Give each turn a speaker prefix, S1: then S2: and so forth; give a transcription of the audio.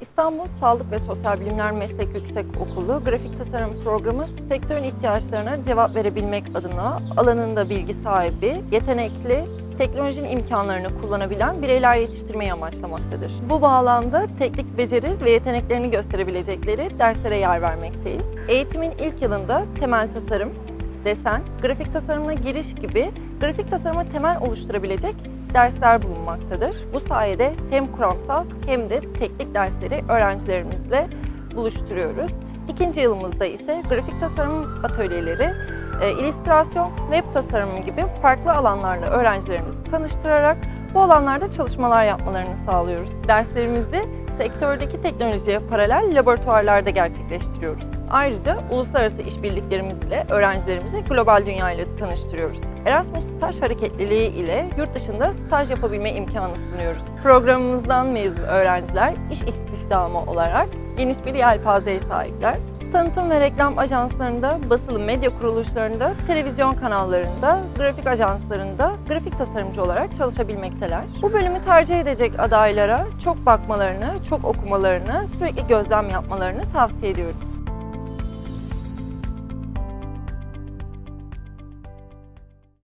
S1: İstanbul Sağlık ve Sosyal Bilimler Meslek Yüksekokulu Grafik Tasarım Programı sektörün ihtiyaçlarına cevap verebilmek adına alanında bilgi sahibi, yetenekli, teknolojinin imkanlarını kullanabilen bireyler yetiştirmeyi amaçlamaktadır. Bu bağlamda teknik beceri ve yeteneklerini gösterebilecekleri derslere yer vermekteyiz. Eğitimin ilk yılında temel tasarım, desen, grafik tasarımına giriş gibi grafik tasarıma temel oluşturabilecek dersler bulunmaktadır. Bu sayede hem kuramsal hem de teknik dersleri öğrencilerimizle buluşturuyoruz. İkinci yılımızda ise grafik tasarım atölyeleri, e, illüstrasyon, web tasarımı gibi farklı alanlarla öğrencilerimizi tanıştırarak bu alanlarda çalışmalar yapmalarını sağlıyoruz. Derslerimizi sektördeki teknolojiye paralel laboratuvarlarda gerçekleştiriyoruz. Ayrıca uluslararası işbirliklerimiz ile öğrencilerimizi global dünya ile tanıştırıyoruz. Erasmus staj hareketliliği ile yurt dışında staj yapabilme imkanı sunuyoruz. Programımızdan mezun öğrenciler iş istihdamı olarak geniş bir yelpazeye sahipler. Tanıtım ve reklam ajanslarında, basılı medya kuruluşlarında, televizyon kanallarında, grafik ajanslarında grafik tasarımcı olarak çalışabilmekteler. Bu bölümü tercih edecek adaylara çok bakmalarını, çok okumalarını, sürekli gözlem yapmalarını tavsiye ediyorum.